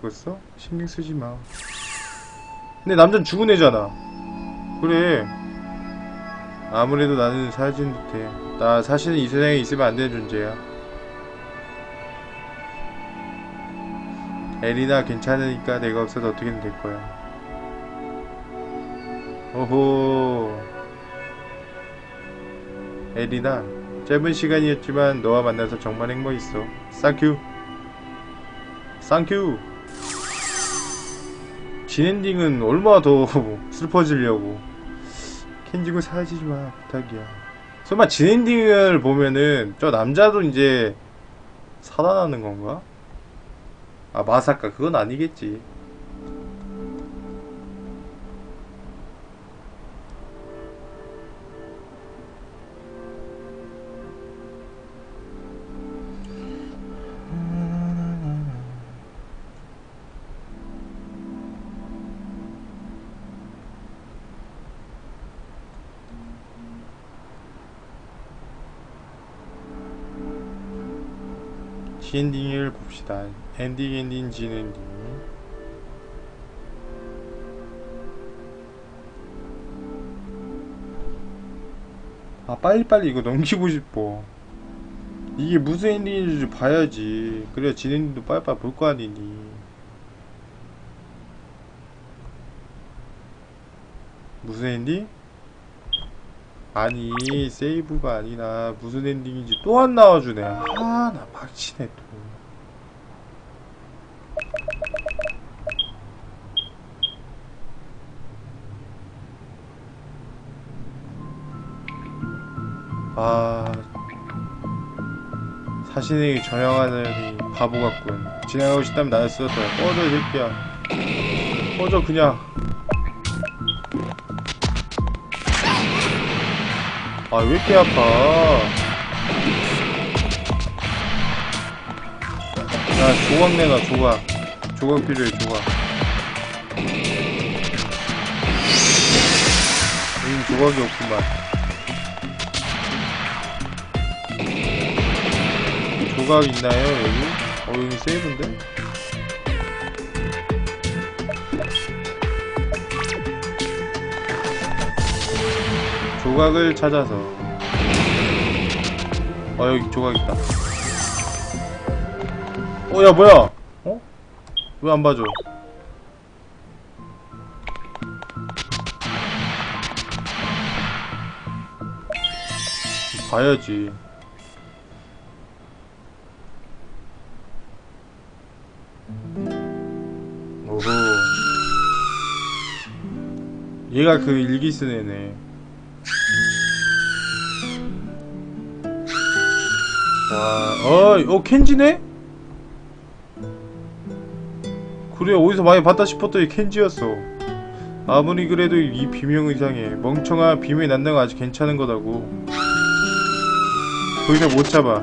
알겠어? 신경 쓰지 마. 근데 남자는 죽은 애잖아. 그래. 아무래도 나는 사라진 듯해. 나 사실은 이 세상에 있으면 안 되는 존재야. 에리나 괜찮으니까 내가 없어도 어떻게든 될 거야. 오호. 에리나, 짧은 시간이었지만 너와 만나서 정말 행복했어. 쌍큐. 쌍큐. 진엔딩은 얼마나 더 슬퍼지려고. 켄지군 사라지지 마, 부탁이야. 설마 진엔딩을 보면은 저 남자도 이제 살아나는 건가? 아, 마사카 그건 아니겠지. 진엔딩을 봅시다. 엔딩 엔딩 진엔딩. 아 빨리빨리 이거 넘기고 싶어. 이게 무슨 엔딩인지 봐야지. 그래야 진엔딩도 빨리빨리 볼 거 아니니. 무슨 엔딩? 아니 세이브가 아니라 무슨 엔딩인지 또 안 나와주네. 아나 박치네 또. 아... 사신에게 저항하느니 바보 같군. 진행하고 싶다면 나를 쓰러져 꺼져 이 새끼야. 꺼져 그냥 아 왜 이렇게 아파 야 조각 내놔 조각 조각 필요해 조각 여긴 조각이 없구만 조각 있나요 여기? 어 여기 세이브인데? 조각을 찾아서. 어 여기 조각 있다. 어 야 뭐야? 어? 왜 안 봐줘? 봐야지. 오호. 얘가 그 일기 쓴 애네 와, 어, 어, 켄지네? 그래, 어디서 많이 봤다 싶었더니 켄지였어. 아무리 그래도 이 비명 이상해. 멍청아, 비명이 난다는 건 아직 괜찮은 거다고. 거기서 못 잡아.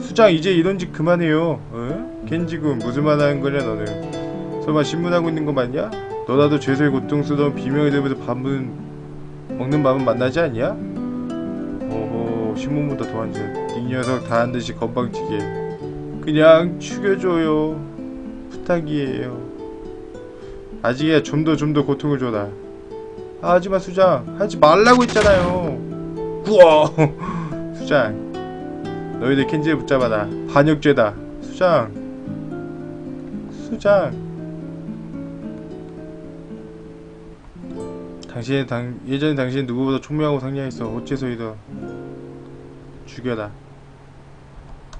수장, 이제 이런 짓 그만해요. 어? 켄지군, 무슨 말 하는 거냐, 너는? 설마 신문하고 있는 거 맞냐? 너라도 죄수의 고통 쓰던 비명이 들면서 밥은, 먹는 밥은 만나지 않냐? 신문보다 더 완전 이 녀석 다한 듯이 건방지게. 그냥 죽여줘요. 부탁이에요. 아직이야 좀 더 좀 더 고통을 줘라. 아, 하지마 수장. 하지 말라고 했잖아요. 우와 수장. 너희들 켄지에 붙잡아라. 반역죄다. 수장. 수장. 당신의 당 예전에 당신은 누구보다 총명하고 상냥했어. 어째서 이더 죽여라.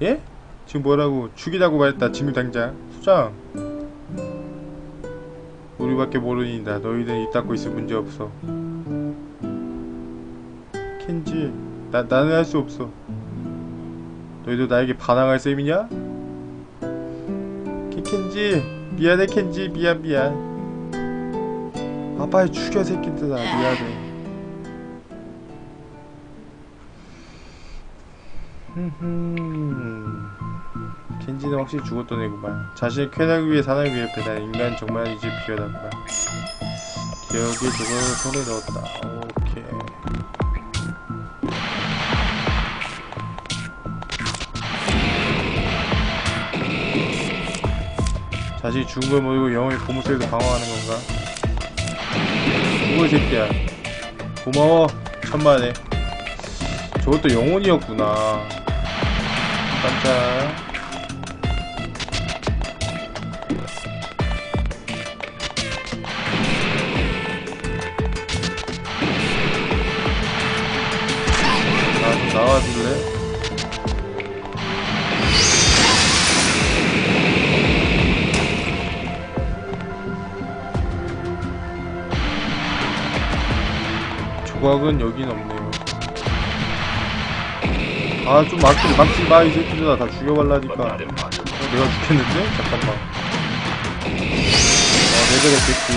예? 지금 뭐라고 죽이라고 말했다. 지금 당장 수장. 우리밖에 모르니다. 너희들 입 닫고 있을 문제 없어. 켄지, 나 나는 할 수 없어. 너희도 나에게 반항할 셈이냐? 켄- 켄지, 미안해 켄지, 미안 미안. 아 빨리 죽여 새끼들아 미안해 켄지는 확실히 죽었던 애구만. 자신의 쾌락을 위해 사람을 위해 배달. 인간 정말 이제 비열하구만. 기억에 저걸 손에 넣었다. 오케이. 자신이 죽은 걸 모르고 영혼의 고무소리도 방어하는 건가? 누구 이 새끼야. 고마워. 천만에. 저것도 영혼이었구나 깜짝 나좀 나와줄래? 조각은 여긴 없네요. 아, 좀 막지, 막지 마, 이 새끼들아. 다 죽여발라니까. 어, 내가 죽겠는데? 잠깐만. 어, 레벨의 개꿀.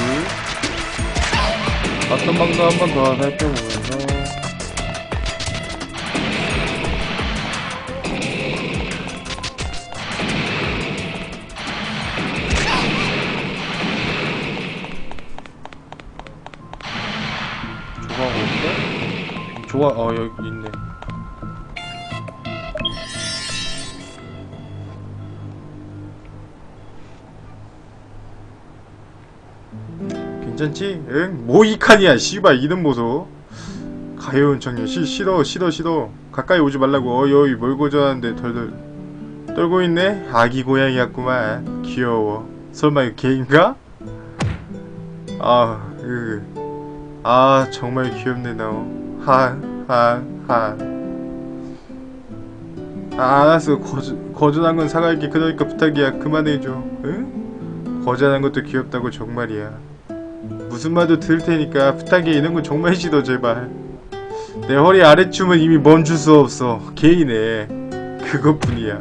어떤 방도 한 번 더 살펴보면서. 조각 어딨어? 조각, 어, 여기 있네. 괜찮지? 응? 뭐이 칸이야, 씨발, 이름 보소. 가여운 청년, 시, 싫어, 싫어, 싫어. 가까이 오지 말라고, 어이, 뭘 고전하는데, 덜덜. 떨고 있네? 아기 고양이였구만. 귀여워. 설마 이거 개인가? 아, 으. 아, 정말 귀엽네, 한, 한. 아, 알았어. 거저, 거절한 건 사갈게. 그러니까 부탁이야. 그만해줘. 응? 거절한 것도 귀엽다고 정말이야. 무슨 말도 들을 테니까 부탁해. 이런 건 정말 싫어, 제발. 내 허리 아래춤은 이미 멈출 수 없어. 개이네. 그것뿐이야.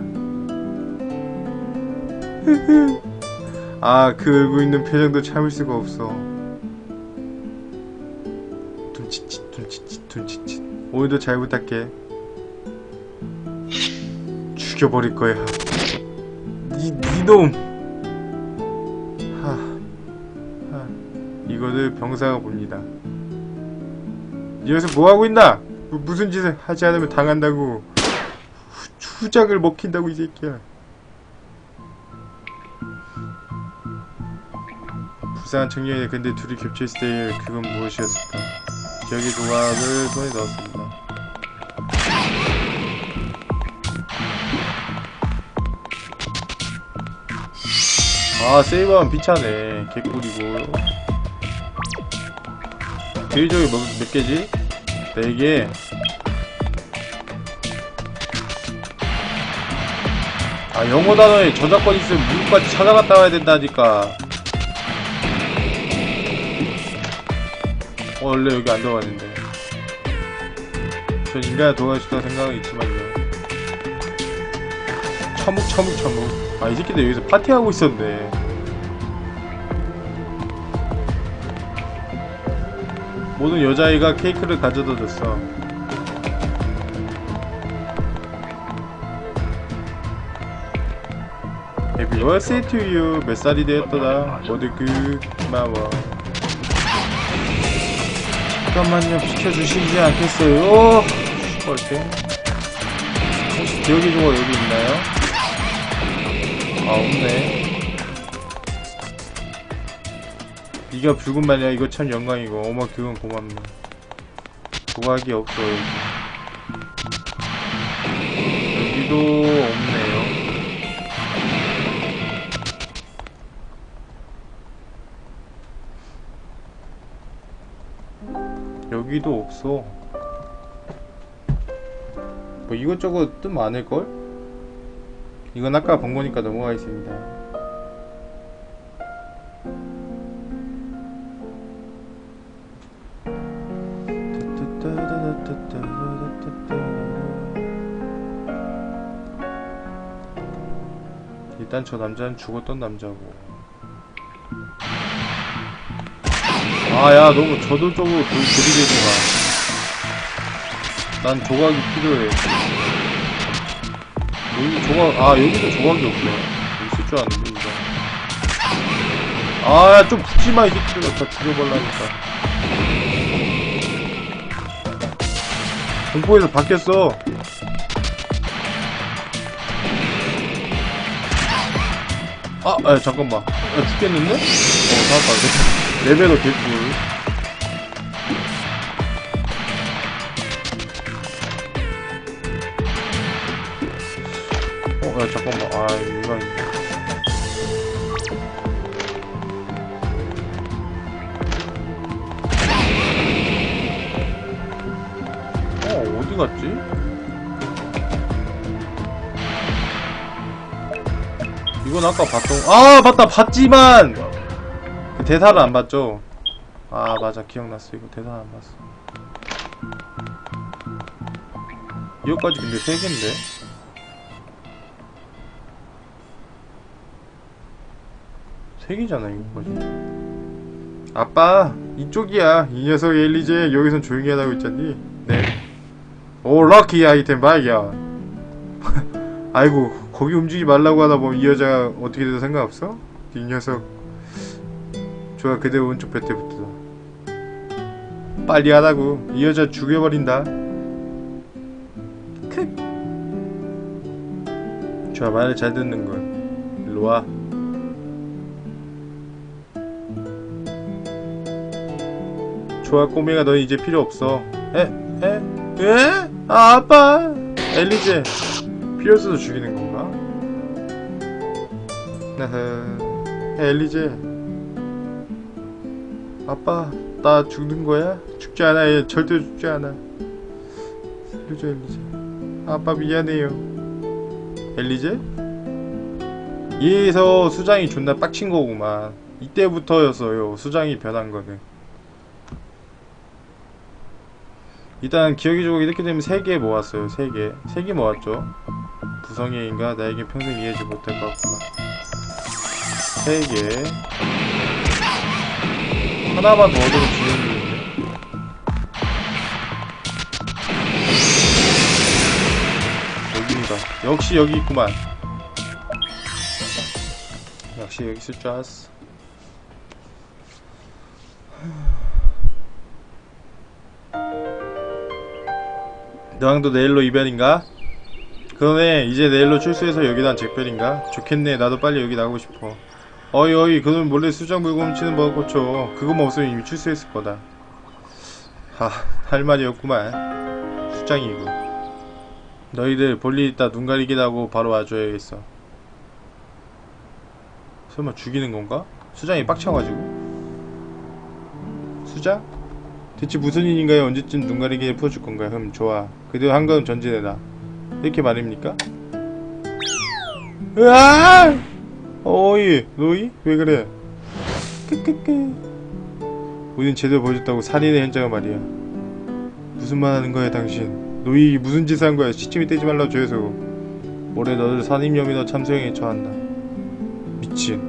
아, 그 울고 있는 표정도 참을 수가 없어. 둠치칫, 둠치칫, 둠치칫. 오늘도 잘 부탁해. 죽여버릴 거야. 니, 니놈! 이거를 병사가 봅니다. 이 녀석 뭐하고 있나? 무- 무슨 짓을 하지 않으면 당한다고. 후- 후작을 먹힌다고, 이 새끼야. 불쌍한 청년이 근데 둘이 겹쳐있을 때 그건 무엇이었을까? 기억의 조각을 손에 넣었습니다. 아 세이브하면 비차네 개꿀이고 개인적이 몇, 몇 개지? 4개. 아 영어 단어에 저작권 있으면 미국까지 찾아갔다 와야 된다니까. 어, 원래 여기 안 들어갔는데. 전 인간을 도와주다 생각은 있지만요. 처묵 처묵 처묵. 아 이 새끼들 여기서 파티하고 있었네 모든 여자아이가 케이크를 가져다 줬어. Happy birthday to you. 몇 살이 되었더라 모두 그 고마워. 잠깐만요. 비켜주시지 않겠어요? 어때? 혹시 기억의 조각 여기 있나요? 아 없네 네가 붉은 말이야. 이거 참 영광이고. 어머 그건 고맙네. 조각이 없어 여기. 여기도 없네요. 여기도 없어. 뭐 이것저것 뜻 많을걸? 이건 아까 본 거니까 넘어가겠습니다 일단 저 남자는 죽었던 남자고. 아 야 너무 저돌적으로 들- 들이대지 마난 조각이 필요해. 여기 조각 아 여기도 조각이 없네. 있을 줄 아는데 이거. 아야 좀 붙지마 이 새끼들 다 죽여버리니까 공포에서 바뀌었어 아, 아 잠깐만. 아, 죽겠는데? 어, 살았다. 레벨도 개꿀. 어, 야, 잠깐만. 아, 이거 어, 어디 갔지? 이건 아까 봤던 아 맞다. 봤지만! 그 대사를 안 봤죠? 아 맞아. 기억났어. 이거 대사 안 봤어. 이거까지 근데 세 개인데? 세 개잖아 이거까지. 아빠 이쪽이야. 이 녀석 엘리제 여기선 조용히 하라고 했잖니. 네오 럭키 아이템 발견 아이고 거기 움직이지 말라고 하다 보면 이 여자 어떻게 돼도 상관없어? 이 녀석. 좋아 그대로 오른쪽 배 때부터. 빨리 하라고. 이 여자 죽여버린다. 크 좋아 말을 잘 듣는 걸. 일로와. 좋아 꼬맹아 넌 이제 필요 없어. 에? 에? 에? 아 아빠! 엘리제 없어서 죽이는 건가? 나하 엘리제. 아빠 나 죽는 거야? 죽지 않아. 얘 절대 죽지 않아. 살려줘 엘리제. 아빠 미안해요. 엘리제? 얘에서 수장이 존나 빡친 거구만. 이때부터였어요 수장이 변한 거는 일단 기억이 좋고 이렇게 되면 3개 모았어요 3개. 3개 모았죠. 부성의 인가? 나에게 평생 이해하지 못할 것 같구나. 3개. 하나만 더 얻어도 진행되는데 여기입니다. 역시 여기 있구만. 역시 여기 있을 줄 알았어 너랑도 내일로 이별인가? 그러네 이제 내일로 출소해서 여기다 작별인가? 좋겠네 나도 빨리 여기 나가고 싶어 어이 어이 그놈 몰래 수정 물고 훔치는 법 고쳐 그거만 없으면 이미 출소했을 거다 하할 말이 없구만 수장이고 너희들 볼일 있다 눈 가리기도 하고 바로 와줘야겠어 설마 죽이는 건가? 수장이 빡쳐가지고 수장? 대체 무슨 일인가요? 언제쯤 눈 가리기를 풀어줄 건가요? 흠 좋아 그대로 한 걸음 전진해라. 이렇게 말입니까? 으아! 어이 너희? 왜 그래? 크크크. 우린 제대로 보여줬다고 살인의 현장을 말이야. 무슨 말 하는 거야 당신? 너희 무슨 짓을 한 거야? 시침이 떼지 말라고 줘서. 올해 너를 살인 혐의로 참소형에 처한다. 미친.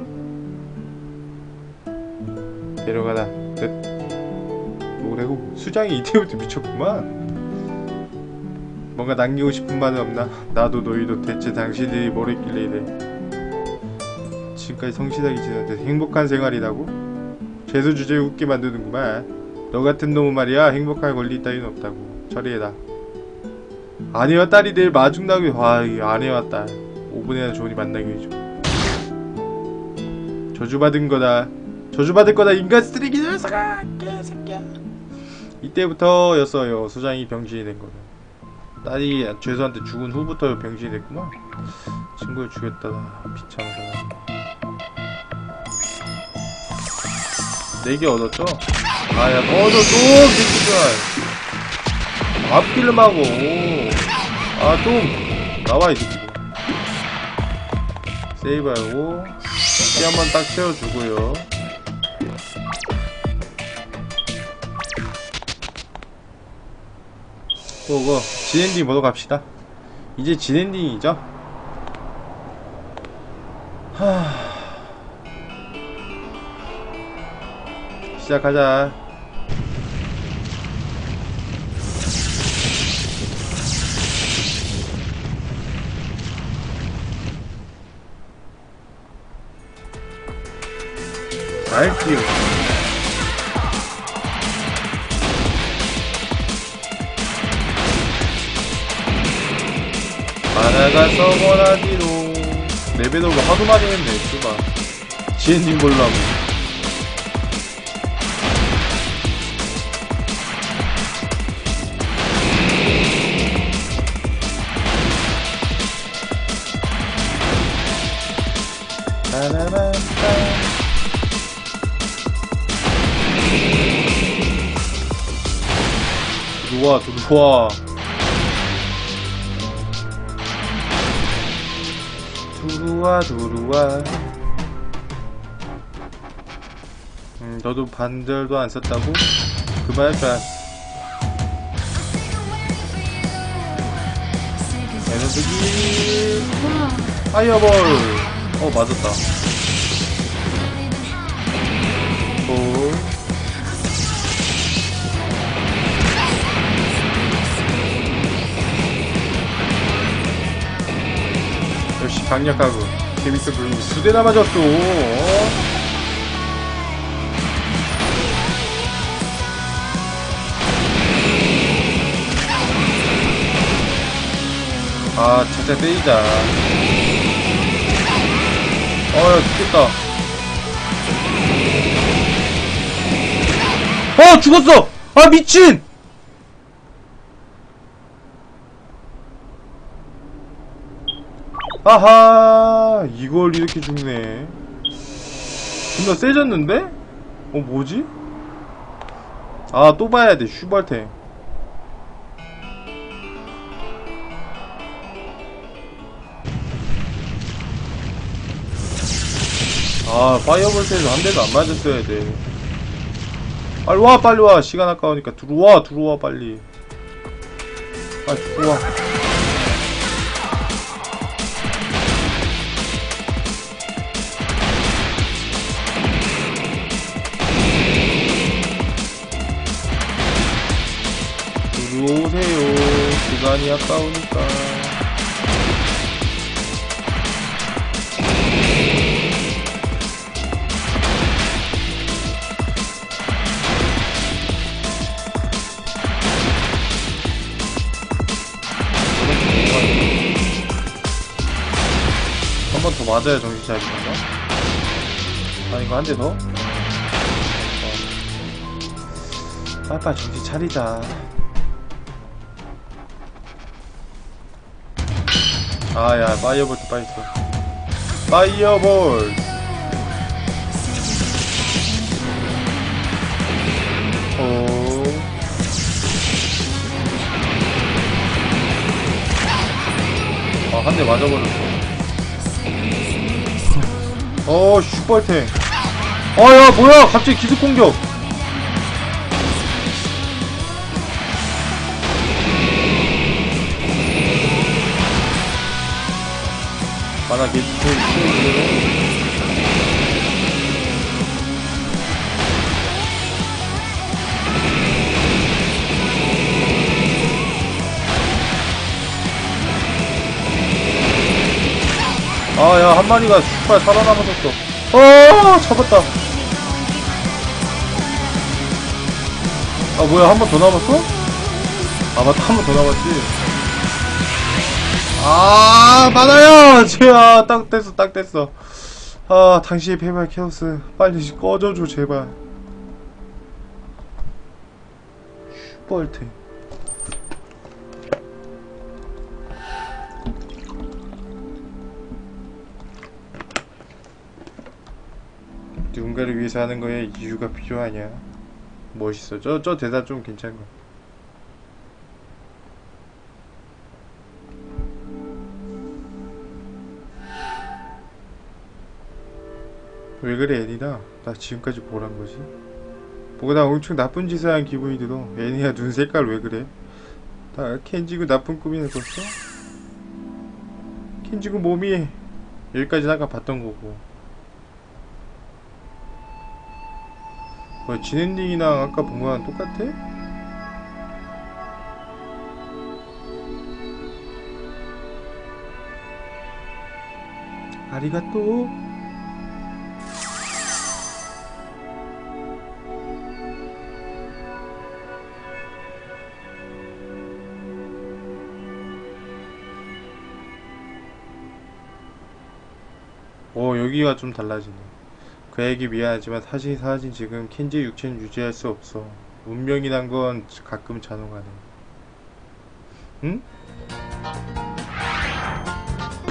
데려가라. 끝. 뭐라고? 수장이 이때부터 미쳤구만 뭔가 남기고 싶은 말은 없나? 나도 너희도 대체 당신들이 뭘 했길래 이래? 지금까지 성실하게 지냈는데 행복한 생활이라고? 죄수 주제에 웃게 만드는구만. 너 같은 놈은 말이야 행복할 권리 따위는 없다고. 처리해라. 아내와 딸이 내일 마중나게 와 이게 아내와 딸. 5분이나 좋으니 만나게 해줘. 저주받은 거다. 저주받을 거다 인간 쓰레기 녀석아 개새끼야. 이때부터였어요 수장이 병신이 된 거는 딸이 죄수한테 죽은 후부터 병신이 됐구만. 친구를 죽였다 비참한 사람 4개 얻었죠? 아야 얻어 좀 새끼들. 앞길름 하고. 아좀 나와 이 새끼 세이브하고 피 한번 딱 채워주고요 그거 진엔딩 보러 갑시다. 이제 진엔딩이죠? 하... 시작하자. 날뛰어 바 다가 서머나지로 레벨업을 하도 많이 했네, 씨발. 지엔님 보려고. 따라란따. 들어와, 들어와. 두루와 두루와. 음 너도 반절도 안 썼다고? 줄 알았어 에너지. 파이어볼. 어 맞았다. 오 역시 강력하고 재밌어 보이고 두 대나 맞았어 어? 아 진짜 때리자 어야 죽겠다. 어 죽었어! 아 미친! 아하 이걸 이렇게 죽네. 존나 세졌는데? 어 뭐지? 아 또 봐야돼. 슈발탱 아 파이어볼트에서 한 대도 안 맞았어야 돼. 빨리 와 빨리 와. 시간 아까우니까 들어와 들어와 빨리. 빨리 들어와 시간이 아까우니까. 한 번 더 맞아야 정신 차리는 건가? 아닌가? 한대 더? 어. 빨빨 정신 차리자. 아야 파이어볼트 빨리 써 파이어볼 오 아, 한 대 맞아버렸어. 어, 슈퍼탱. 아, 야, 뭐야! 갑자기 기습 공격! 게스트 키우고 아야 한 마리가 슈발 살아남아졌어. 어 잡았다. 아 뭐야 한 번 더 남았어? 아 맞다 한 번 더 남았지 아 많아요! 지야 딱 됐어 딱 됐어. 아 당신의 페발 케오스 빨리 꺼져줘 제발. 슈퍼얼테 누군가를 위해서 하는 거에 이유가 필요하냐? 멋있어. 저, 저 대사 좀 괜찮은 거 왜 그래 애니나 나 지금까지 뭘한 거지? 뭐가 나 엄청 나쁜 짓을 한 기분이 들어 애니야 눈 색깔 왜 그래? 나 켄지구 나쁜 꿈이나 꿨어? 켄지구 몸이 여기까지 아까 봤던 거고 뭐야 진엔딩이랑 아까 본 거랑 똑같아? 아리가또 분위기가 좀 달라지네. 그에게 미안하지만 사실 사라진 지금 켄지의 육체는 유지할 수 없어. 운명이란 건 가끔 잔혹하네. 응?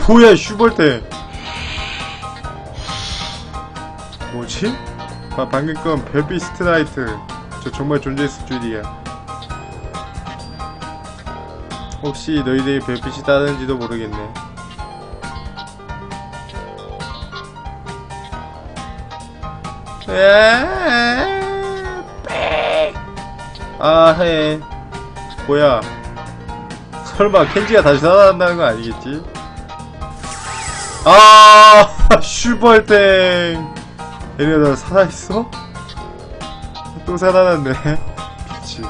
뭐야 슈벌테 뭐지? 아, 방금 건 별빛 스트라이트 저 정말 존재했을 줄이야 혹시 너희들이 별빛이 따르는지도 모르겠네 아, 해. 뭐야. 설마 켄지가 다시 살아난다는 거 아니겠지? 아, 슈벌땡. 얘네 나 살아있어? 또 살아났네. 미치.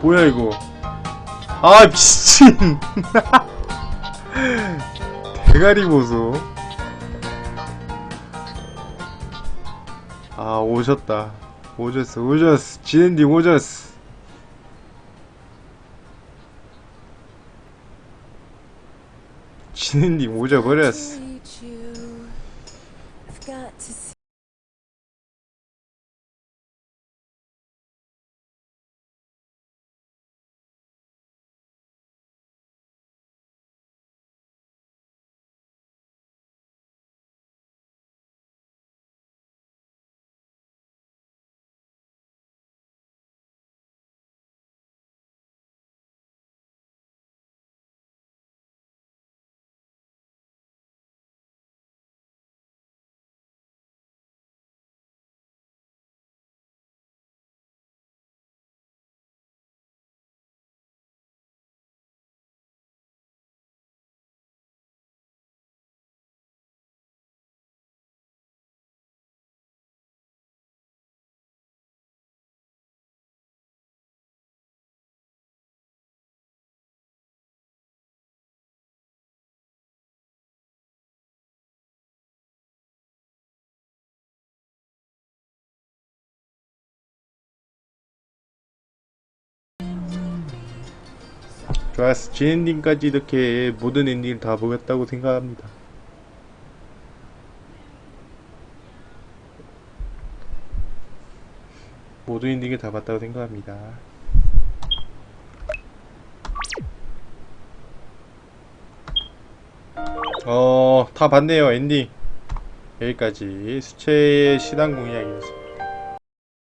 뭐야, 이거. 아, 미 친. 대가리 보소. 아, 오셨다. 오졌어, 오졌어. 지엔딩 오졌어. 지엔딩 오져버렸어. 좋았어. 지엔딩까지 이렇게 모든 엔딩을 다 보겠다고 생각합니다. 모든 엔딩을 다 봤다고 생각합니다. 어, 다 봤네요, 엔딩. 여기까지 수채의 신앙 공약이었습니다.